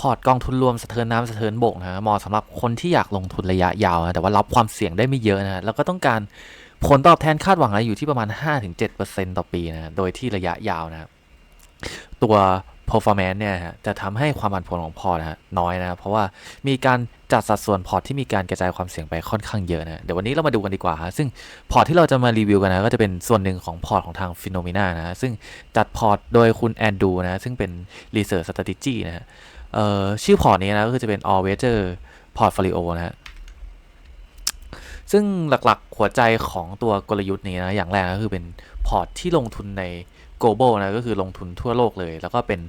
พอร์ตกองทุนรวมสะเทินน้ำสะเทินบกนะเหมาะสำหรับคนที่อยากลงทุนระยะยาวนะแต่ว่ารับความเสี่ยงได้ไม่เยอะนะแล้วก็ต้องการผลตอบแทนคาดหวังนะอยู่ที่ประมาณ 5-7%ต่อปีนะโดยที่ระยะยาวนะตัว performance เนี่ยฮะจะทำให้ความผันผวนของพอร์ตนะฮะน้อยนะเพราะว่ามีการจัดสัดส่วนพอร์ตที่มีการกระจายความเสี่ยงไปค่อนข้างเยอะนะเดี๋ยววันนี้เรามาดูกันดีกว่าฮะซึ่งพอร์ตที่เราจะมารีวิวกันนะก็จะเป็นส่วนหนึ่งของพอร์ตของทางฟิโนเมนานะซึ่งจัดพอร์ตโดยคุณแอนดูนะซึ่งเป็น Research Strategy นะฮะ เอ่อชื่อพอร์ตนี้นะก็คือจะเป็น All Weather Portfolio นะฮะซึ่งหลักๆหัวใจของตัวกลยุทธ์นี้นะอย่างแรกก็คือเป็นพอร์ตที่ลงทุนใน global นะก็คือลงทุนทั่วโลกเลย แล้วก็เป็น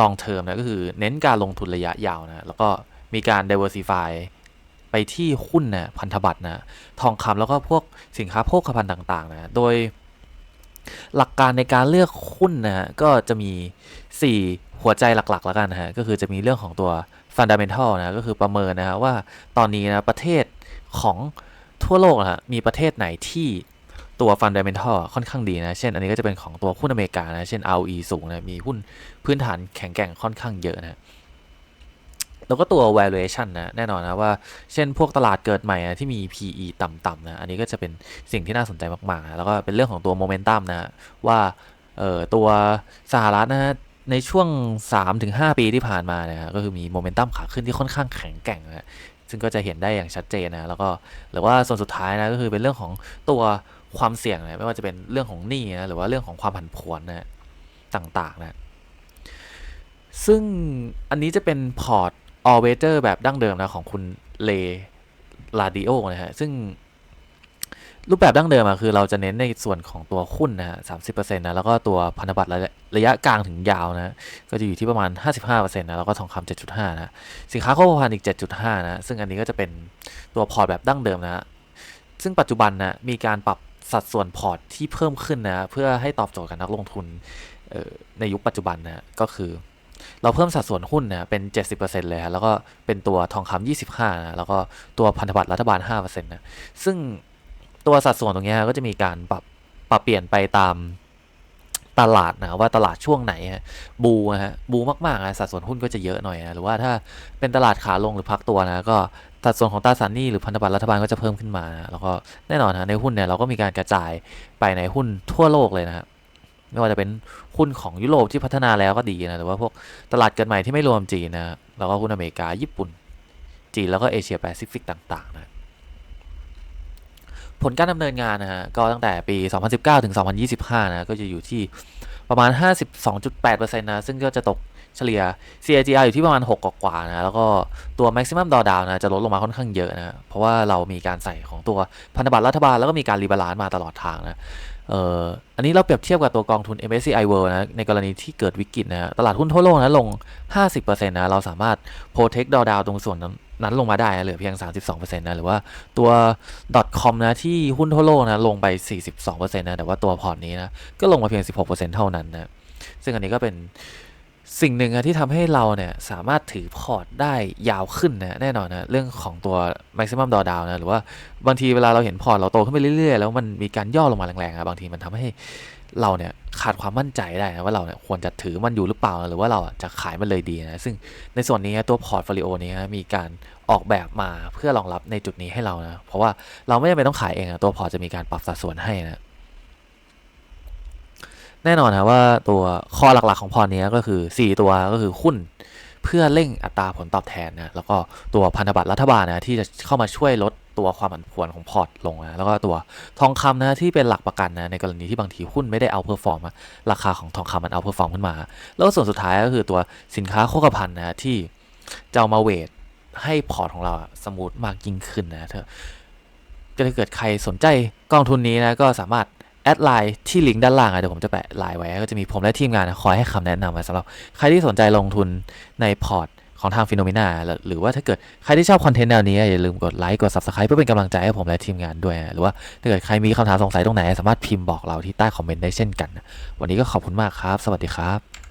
long term นะก็คือเน้นการลงทุนระยะยาวนะแล้วก็มีการ diversify ไปที่หุ้นนะพันธบัตรนะทองคำแล้วก็พวกสินค้าโภคภัณฑ์ต่าง ๆ นะ โดย หลักการในการเลือกหุ้นนะฮะก็จะมี 4 หัวใจหลักๆ แล้วกันนะฮะก็คือจะมีเรื่องของตัว fundamental นะก็คือประเมินนะฮะว่าตอนนี้นะประเทศของทั่วโลกนะฮะมีประเทศไหนที่ตัว fundamental ค่อนข้างดีนะ เช่น อันนี้ก็จะเป็นของตัวหุ้นอเมริกานะ เช่น ROE สูงนะ มีหุ้นพื้นฐานแข็งแกร่งค่อนข้างเยอะนะ แล้วก็ตัว valuation นะแน่นอนนะว่าเช่นพวกตลาดเกิดใหม่นะที่มี PE ต่ำๆนะอันนี้ก็จะเป็นสิ่งที่น่าสนใจมากๆนะแล้วก็เป็นเรื่องของตัว momentum นะว่าเอ่อตัวสหรัฐนะในช่วง 3-5 ปีที่ผ่านมานะก็คือมีโมเมนตัมขาขึ้นที่ค่อนข้างแข็งแกร่งนะซึ่งก็จะเห็นได้อย่างชัดเจนนะแล้วก็หรือว่าส่วนสุดท้ายนะก็คือเป็นเรื่องของตัวความเสี่ยงนะไม่ว่าจะเป็นเรื่องของหนี้นะหรือว่าเรื่องของความผันผวนนะต่างๆนะซึ่งอันนี้จะเป็นพอร์ต all weather แบบดั้งเดิมนะของคุณเลลาดิโอนะฮะ ซึ่งรูปแบบดั้งเดิมอะคือเราจะเน้นในส่วนของตัวหุ้นนะฮะสามสิบเปอร์เซ็นต์นะ แล้วก็ตัวพันธบัตรระยะระยะกลางถึงยาวนะ ก็จะอยู่ที่ประมาณ55%นต์นะ แล้วก็ทองคำ7.5นะ สินค้าโภคภัณฑ์อีก7.5นะ ซึ่งอันนี้ก็จะเป็นตัวพอร์ตแบบดั้งเดิมนะ ซึ่งปัจจุบันนะ มีการปรับสัดส่วนพอร์ตที่เพิ่มขึ้นนะ เพื่อให้ตอบโจทย์กับนักลงทุนในยุคปัจจุบันนะ ก็คือ เราเพิ่มสัดส่วนหุ้นนะเป็น 70%เลยฮะแล้วก็เป็นตัวทองคำ25นะแล้วก็ตัวพันธบัตรรัฐบาล5%นะซึ่งตัวสัดส่วนตรงนี้ก็จะมีการปรับปรับเปลี่ยนไปตามตลาดนะว่าตลาดช่วงไหนฮะบูนะฮะบูมากๆนะสัดส่วนหุ้นก็จะเยอะหน่อยนะหรือว่าถ้าเป็นตลาดขาลงหรือพักตัวนะก็สัดส่วนของตราสารหนี้หรือพันธบัตรรัฐบาลก็จะเพิ่มขึ้นมานะแล้วก็แน่นอนนะในหุ้นเนี่ยเราก็มีการกระจายไปในหุ้นทั่วโลกเลยนะฮะ ไม่ว่าจะเป็นหุ้นของยุโรปที่พัฒนาแล้วก็ดีนะหรือว่าพวกตลาดเกิดใหม่ที่ไม่รวมจีนนะแล้วก็หุ้นอเมริกาญี่ปุ่น จีนแล้วก็เอเชียแปซิฟิกต่างๆนะผลการดำเนินงานนะฮะก็ตั้งแต่ปี 2019 ถึง 2025 นะก็จะอยู่ที่ประมาณ 52.8%นะซึ่งก็จะตกเฉลี่ย CAGR อยู่ที่ประมาณ 6 กว่าๆนะ แล้วก็ตัว maximum drawdown นะ จะลดลงมาค่อนข้างเยอะนะ เพราะว่าเรามีการใส่ของตัวพันธบัตรรัฐบาล แล้วก็มีการรีบาลานซ์มาตลอดทางนะ อ่ออันนี้เราเปรียบเทียบกับตัวกองทุน MSCI World นะในกรณีที่เกิดวิกฤตนะตลาดหุ้นทั่วโลกนะลง 50%นะเราสามารถ protect drawdown ตรงส่วนนั้นนั้นลงมาได้นะเหลือเพียง 32%นะหรือว่าตัว .com นะที่หุ้นทั่วโลกนะลงไป 42%นะแต่ว่าตัวพอร์ตนี้นะก็ลงมาเพียง 16%เท่านั้นนะซึ่งอันนี้ก็เป็น สิ่งหนึ่งที่ทำให้เราเนี่ยสามารถถือพอร์ตได้ยาวขึ้นนะแน่นอนนะเรื่องของตัว maximum drawdown นะหรือว่าบางทีเวลาเราเห็นพอร์ตเราโตขึ้นไปเรื่อยๆ แล้วมันมีการย่อลงมาแรงๆบางทีมันทำให้เราเนี่ยขาดความมั่นใจได้นะว่าเราเนี่ยควรจะถือมันอยู่หรือเปล่าหรือว่าเราจะขายมันเลยดีนะซึ่งในส่วนนี้ตัวพอร์ตโฟลิโอนี้มีการออกแบบมาเพื่อรองรับในจุดนี้ให้เรานะเพราะว่าเราไม่จำเป็นต้องขายเองนะตัวพอร์ตจะมีการปรับสัดส่วนให้นะ แน่นอนนะว่าตัวข้อหลักๆของพอร์ตนี้ก็คือ 4 ตัวก็คือหุ้นเพื่อเร่งอัตราผลตอบแทนนะแล้วก็ตัวพันธบัตรรัฐบาลนะที่จะเข้ามาช่วยลดตัวความผันผวนของพอร์ตลงนะแล้วก็ตัวทองคำนะที่เป็นหลักประกันนะในกรณีที่บางทีหุ้นไม่ได้เอาเพอร์ฟอร์มราคาของทองคำมันเอาเพอร์ฟอร์มขึ้นมา แล้วส่วนสุดท้ายก็คือตัวสินค้าโภคภัณฑ์นะที่จะเอามาเวทให้พอร์ตของเราสมูทมากยิ่งขึ้นนะเธอจะถ้เกิดใครสนใจกองทุนนี้นะก็สามารถ แอดไลน์ที่ลิงก์ด้านล่างเดี๋ยวผมจะแปะไลน์ไว้ก็จะมีผมและทีมงานคอยให้คำแนะนำสำหรับใครที่สนใจลงทุนในพอร์ตของทางฟิโนเมนาหรือว่าถ้าเกิดใครที่ชอบคอนเทนต์แนวนี้อย่าลืมกดไลค์กด Subscribe เพื่อเป็นกำลังใจให้ผมและทีมงานด้วยหรือว่าถ้าเกิดใครมีคำถามสงสัยตรงไหน สามารถพิมพ์บอกเราที่ใต้คอมเมนต์ได้เช่นกัน วันนี้ก็ขอบคุณมากครับ สวัสดีครับ